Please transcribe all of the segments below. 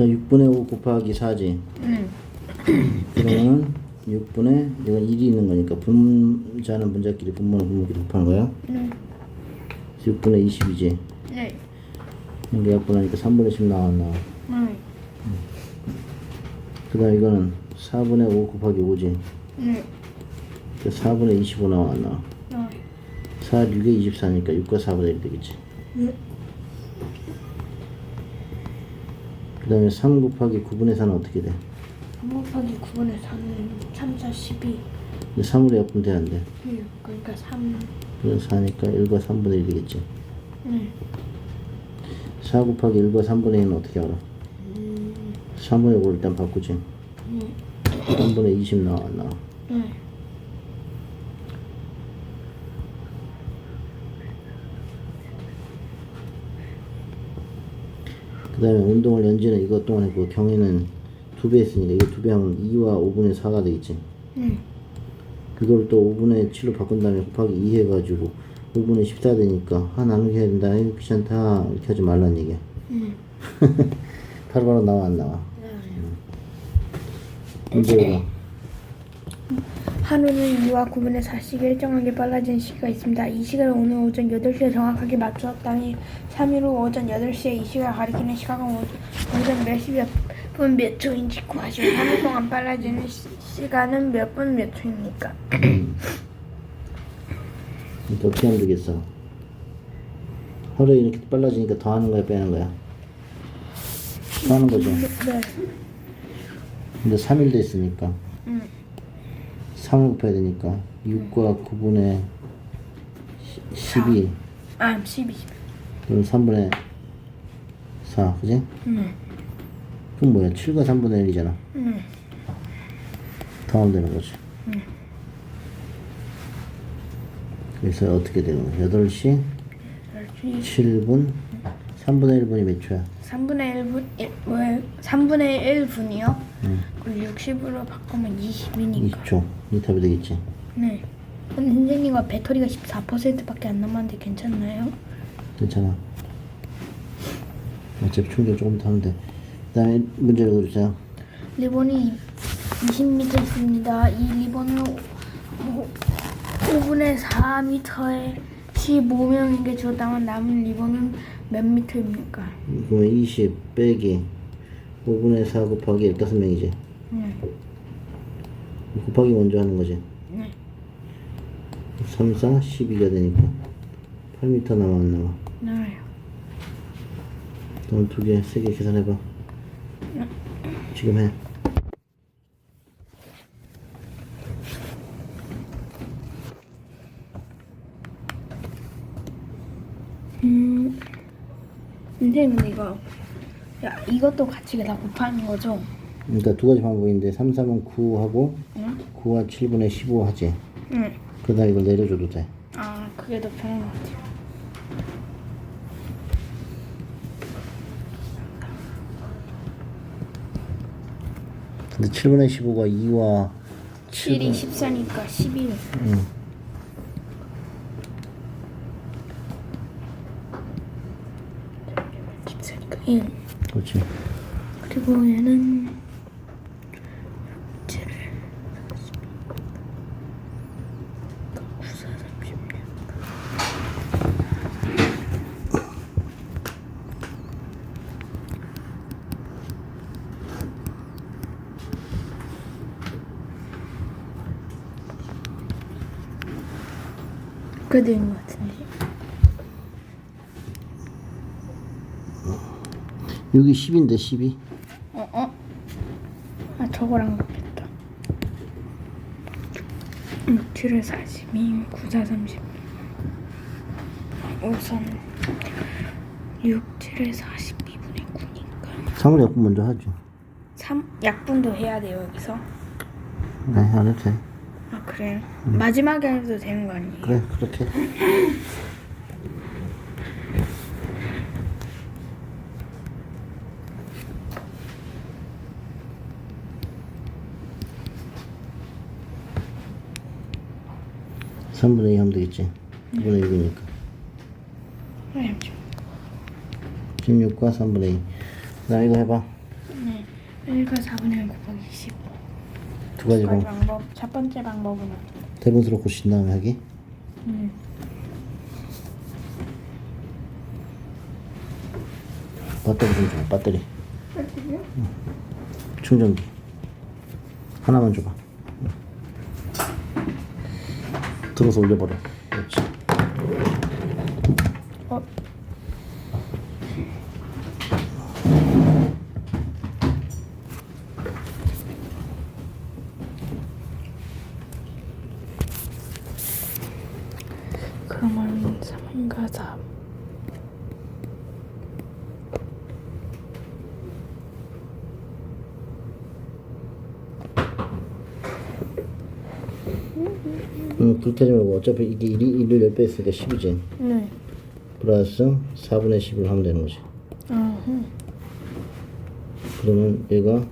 자, 6분의 5 곱하기 4지. 응. 그러면은 6분의 이건 1이 있는 거니까 분자는 분자끼리 분모는 분모끼리 곱하는 거야. 응. 6분의 20이지. 네. 이게 약분하니까 3분의 10 나왔나. 응. 그 다음 이거는 4분의 5 곱하기 5지. 응. 4분의 25 나왔나. 응. 4, 6에 24니까 6과 4분의 1 되겠지. 응. 그 다음에 3 곱하기 9분의 4는 어떻게 돼? 3 곱하기 9분의 4는 3, 4, 12. 근데 3으로 약분 돼야 안 돼. 응. 그러니까 3. 그래서 4니까 1과 3분의 1 되겠지. 응. 4 곱하기 1과 3분의 1은 어떻게 알아? 음. 3분의 5를 일단 바꾸지. 응. 3분의 20 나왔나. 응. 그 다음에 운동을 연지는 이것 동안 했고 경위는 두 배 했으니까 이거 두 배 하면 2와 5분의 4가 되겠지. 응. 그걸 또 5분의 7로 바꾼 다음에 곱하기 2 해가지고 5분의 14 되니까 아 나누기 해야 된다 이거 귀찮다 이렇게 하지 말란 얘기야 응. 바로바로 나와 안 나와 네. 문제가 하루는 2와 9분의 4씩 일정하게 빨라지는 시기가 있습니다. 이 시간을 오늘 오전 8시에 정확하게 맞추었다니 3일 후 오전 8시에 이 시간을 가리키는 시각은 오- 오전 몇 시 몇 분 몇 초인지 구하시오. 하루 동안 빨라지는 시, 시간은 몇 분 몇 초입니까? 어떻게 하면 되겠어 하루에 이렇게 빨라지니까 더 하는 거야 빼는 거야 더 하는 거죠 네. 근데 3일 됐으니까 응. 3을 곱해야 되니까 6과 9분의 12 아, 12. 그럼 3분의 4 그지? 응. 그럼 뭐야 7과 3분의 1이잖아 응. 더하면 되는 거지 응. 그래서 어떻게 되는 거야 8시 10시 7분 3분의 1분이 몇 초야? 3분의 1분, 일, 왜? 3분의 1분이요? 응. 그럼 60으로 바꾸면 20이니까. 20초 이 답이 되겠지 네. 근데 선생님과 배터리가 14%밖에 안 남았는데 괜찮나요? 괜찮아 어차피 충전 조금 더 하면 돼 그 다음에 문제 읽어주세요 리본이 20m 있습니다. 이 리본을 5분의 4m에 15명에게 주었다면 남은 리본은 몇 미터입니까? 그러면 20 빼기 5분의 4 곱하기 15명이지 네. 곱하기 먼저 하는 거지 네. 3, 4, 12가 되니까 8m 남아 안 남아 나와요. 그럼 두 개, 세 개 계산해봐 지금 해 음. 선생님 근데 이거 야 이것도 같이 다 곱하는 거죠? 그러니까 두 가지 방법인데 3, 3은 9하고 응? 9와 7분의 15 하지 응. 그 다음 이걸 내려줘도 돼 아 그게 더 편한 것 같아요. 근데 7분의 15가 2와 7이 14니까 12. 응. 1. 그렇지 그리고 얘는 7을 9, 4, 36. 그게 되는 것 같은데. 여기 10인데 12 어, 어? 아, 저거랑 같겠다. 6, 7에 42, 9, 4, 30. 우선 6, 7에 42분의 9니까 3을 약분 먼저 하죠 3, 약분도 해야 돼요, 여기서. 네 안 해도 돼 아, 그래 요? 마지막에 해도 되는 거 아니에요? 그래 그렇게 삼분의 2 하면 되겠지 2분의 1이니까 네. 16과 3분의 2 나 이거 해봐 네. 1과 4분의 1 곱하기 10. 두 가지 방 방법. 첫 번째 방법은 대분수로 고친 다음에 하기 음. 배터리 좀 줘. 배터리 충전기 하나만 줘봐 들어서 올려버려 그렇지 어. 그러면 3과 4. 응 그렇게 하지 말고 어차피 이게 1이 1을 10배 했으니까 10이지 네. 플러스 4분의 10을 하면 되는 거지 어흠. 그러면 얘가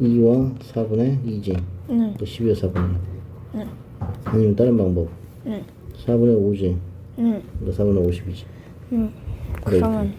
2와 4분의 2지 네. 12와 4분의 네. 아니면 다른 방법 네. 4분의 5지 네. 그러니까 4분의 50이지 음. 그러면